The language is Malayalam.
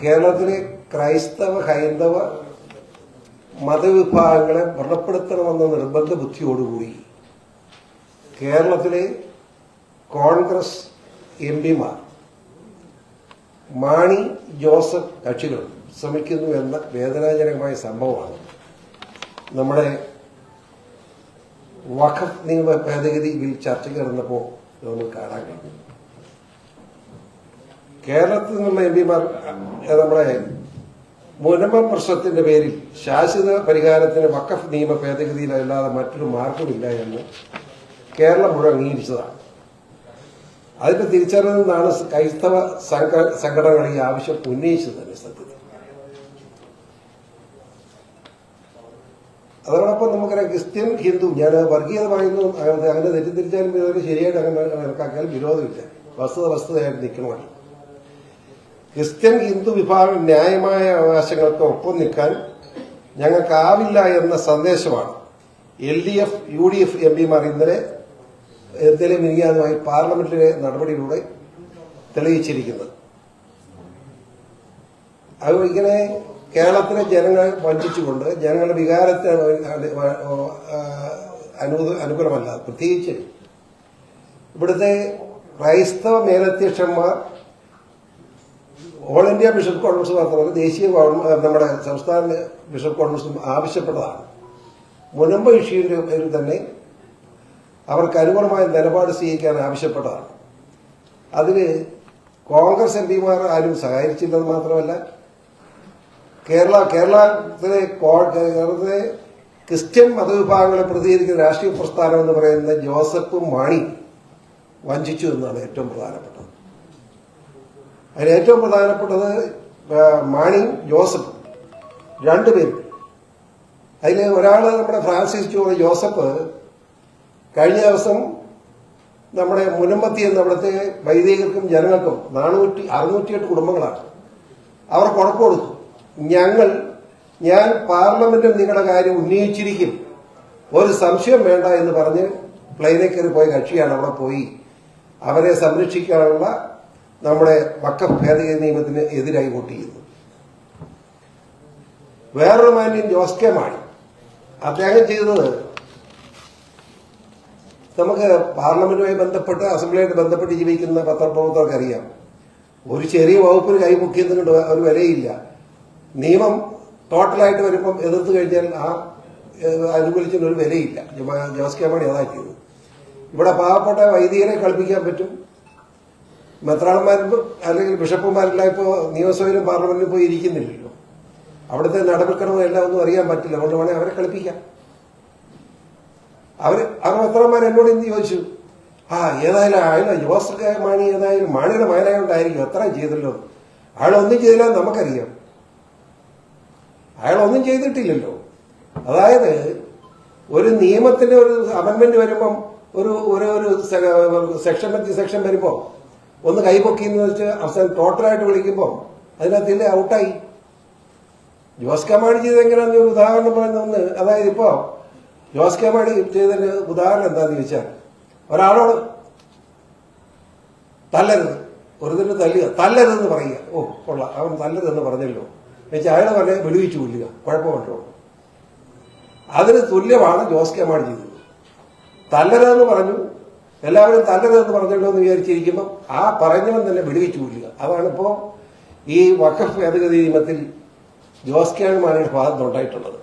കേരളത്തിലെ ക്രൈസ്തവ ഹൈന്ദവ മതവിഭാഗങ്ങളെ വ്രണപ്പെടുത്തണമെന്ന നിർബന്ധ ബുദ്ധിയോടുകൂടി കേരളത്തിലെ കോൺഗ്രസ് എം പിമാർ മാണി ജോസഫ് കക്ഷികൾ ശ്രമിക്കുന്നു എന്ന വേദനാജനകമായ സംഭവമാണ്. നമ്മുടെ വഖഫ് നിയമ ഭേദഗതി ബിൽ ചർച്ചയ്ക്ക് നടന്നപ്പോൾ നമുക്ക് കാണാൻ കഴിഞ്ഞു കേരളത്തിൽ നിന്നുള്ള എം പിമാർ നമ്മുടെ മുനമ്പം പ്രശ്നത്തിന്റെ പേരിൽ ശാശ്വത പരിഹാരത്തിന് വക്കഫ് നിയമ ഭേദഗതിയിലല്ലാതെ മറ്റൊരു മാർഗമില്ല എന്ന് കേരളം മുഴുവൻ അംഗീകരിച്ചതാണ്. അതിന്റെ തിരിച്ചറിവിൽ നിന്നാണ് ക്രൈസ്തവ സംഘ സംഘടനകൾ ഈ ആവശ്യം ഉന്നയിച്ചത് സത്യത്തിൽ. അതോടൊപ്പം നമുക്കറിയാം ക്രിസ്ത്യൻ ഹിന്ദു ഞാൻ വർഗീയത പറയുന്നു അങ്ങനെ അങ്ങനെ തെറ്റിദ്ധരിച്ചാലും ശരിയായിട്ട് അങ്ങനെ കണക്കാക്കിയാൽ വിരോധമില്ല. വസ്തുത വസ്തുതയായിട്ട് നിൽക്കണമല്ലോ. ക്രിസ്ത്യൻ ഹിന്ദു വിഭാഗം ന്യായമായ അവകാശങ്ങൾക്ക് ഒപ്പം നിൽക്കാൻ ഞങ്ങൾക്കാവില്ല എന്ന സന്ദേശമാണ്. L D F U D F M പിമാർ ഇന്നലെ എന്തെങ്കിലും മിനിയാതുമായി പാർലമെന്റിലെ നടപടിയിലൂടെ തെളിയിച്ചിരിക്കുന്നത്. അത് ഇങ്ങനെ കേരളത്തിലെ ജനങ്ങളെ വഞ്ചിച്ചുകൊണ്ട് ജനങ്ങളുടെ വികാരത്തിന് അനുകൂല അനുകൂലമല്ല പ്രത്യേകിച്ച് ഇവിടുത്തെ ക്രൈസ്തവ മേലധ്യക്ഷന്മാർ ഓൾ ഇന്ത്യ ബിഷപ്പ് കോൺഫറൻസ് മാത്രമല്ല ദേശീയ നമ്മുടെ സംസ്ഥാന ബിഷപ്പ് കോൺഫറൻസും ആവശ്യപ്പെട്ടതാണ്. മുനമ്പ് ഇഷ്യൂവിന്റെ പേരിൽ തന്നെ അവർക്ക് അനുകൂലമായ നിലപാട് സ്വീകരിക്കാൻ ആവശ്യപ്പെട്ടതാണ്. അതിന് കോൺഗ്രസ് എം പിമാർ ആരും സഹായിച്ചില്ലെന്ന് മാത്രമല്ല കേരള കേരളത്തിലെ കേരളത്തിലെ ക്രിസ്ത്യൻ മതവിഭാഗങ്ങളെ പ്രതികരിക്കുന്ന രാഷ്ട്രീയ പ്രസ്ഥാനം എന്ന് പറയുന്ന ജോസഫ് മാണി വഞ്ചിച്ചു എന്നാണ് ഏറ്റവും പ്രധാനപ്പെട്ടത്. അതിൽ ഏറ്റവും പ്രധാനപ്പെട്ടത് മാണിയും ജോസഫ് രണ്ടുപേരും അതിൽ ഒരാൾ നമ്മുടെ ഫ്രാൻസിസ് ജോ ജോസഫ് കഴിഞ്ഞ ദിവസം നമ്മുടെ മുനമ്പത്തി എന്ന അവിടുത്തെ വൈദികർക്കും ജനങ്ങൾക്കും നാനൂറ്റി അറുന്നൂറ്റിയെട്ട് കുടുംബങ്ങളാണ്. അവർ കുഴപ്പം കൊടുത്തു. ഞങ്ങൾ ഞാൻ പാർലമെന്റിൽ നിങ്ങളുടെ കാര്യം ഉന്നയിച്ചിരിക്കും. ഒരു സംശയം വേണ്ട എന്ന് പറഞ്ഞ് പ്ലെയിനിൽ കയറി പോയ കക്ഷിയാണ് അവിടെ പോയി. അവരെ സംരക്ഷിക്കാനുള്ള നമ്മുടെ വക്ക ഭേദഗതി നിയമത്തിന് എതിരായി വോട്ട് ചെയ്യുന്നു. വേറൊരു മാന്യൻ ജോസ് കെ മാണി അദ്ദേഹം ചെയ്തത് നമുക്ക് പാർലമെന്റുമായി ബന്ധപ്പെട്ട് അസംബ്ലിയായിട്ട് ബന്ധപ്പെട്ട് ജീവിക്കുന്ന പത്രപ്രവർത്തകർക്ക് അറിയാം. ഒരു ചെറിയ വകുപ്പിന് കൈമുക്കിയതിന് ഒരു വിലയില്ല. നിയമം ടോട്ടലായിട്ട് വരുമ്പം എതിർത്ത് കഴിഞ്ഞാൽ ആ അനുകൂലിച്ചതിന് ഒരു വിലയില്ല. ജോസ് കെ മാണി അതാക്കിയത് ഇവിടെ പാവപ്പെട്ട വൈദികരെ കളിപ്പിക്കാൻ പറ്റും. മെത്രാളന്മാരും അല്ലെങ്കിൽ ബിഷപ്പുമാരെല്ലാം ഇപ്പോൾ നിയമസഭയിലും പാർലമെന്റിലും പോയി ഇരിക്കുന്നില്ലല്ലോ. അവിടുത്തെ നടപടിക്രമം എല്ലാം ഒന്നും അറിയാൻ പറ്റില്ല. അതുകൊണ്ട് വേണേൽ അവരെ കളിപ്പിക്കാം. അവർ മെത്രാന്മാർ എന്നോട് ഇന്ന് ചോദിച്ചു ആ ഏതായാലും അയാൾ ജോസ് കെ മാണി ഏതായാലും മാണിയുടെ മകനായോണ്ടായിരിക്കും അത്ര ചെയ്തല്ലോ? അയാൾ ഒന്നും ചെയ്തില്ല നമുക്കറിയാം. അയാൾ ഒന്നും ചെയ്തിട്ടില്ലല്ലോ. അതായത് ഒരു നിയമത്തിന്റെ ഒരു അമെന്മെന്റ് വരുമ്പം ഒരു ഒരു ഒരു സെക്ഷൻ സെക്ഷൻ വരുമ്പോ ഒന്ന് കൈപൊക്കി എന്ന് വെച്ച് അവസാനം ടോട്ടലായിട്ട് വിളിക്കുമ്പോൾ അതിനകത്തില്ലേ ഔട്ടായി. ജോസ് കെ മാണി ചെയ്ത് എങ്ങനെയാന്ന് ഒരു ഉദാഹരണം പറയുന്ന ഒന്ന് അതായത് ഇപ്പോ ജോസ് കെ മാണി ചെയ്തതിന് ഉദാഹരണം എന്താന്ന് ചോദിച്ചാൽ ഒരാളോട് തല്ലരുത്. ഒരു തന്നെ തല്ലുക. തല്ലരുതെന്ന് പറയുക. ഓ കൊള്ളാം. അവൻ തല്ലരുതെന്ന് പറഞ്ഞല്ലോ. എന്നുവെച്ചാൽ അയാളെ പറഞ്ഞ വെളിവിച്ചു കൊല്ലുക. കുഴപ്പമുണ്ടോ? അതിന് തുല്യമാണ് ജോസ് കെ മാണി ചെയ്തത്. തല്ലരുതെന്ന് പറഞ്ഞു എല്ലാവരും തല്ലതെന്ന് പറഞ്ഞല്ലോ എന്ന് വിചാരിച്ചിരിക്കുമ്പോൾ ആ പറഞ്ഞവൻ തന്നെ വിടുവിച്ചു കൂടുക അതാണിപ്പോ ഈ വഖഫ് ഭേദഗതി നിയമത്തിൽ ജോസ് കെ മാണിയുടെ ഭാഗത്തുണ്ടായിട്ടുള്ളത്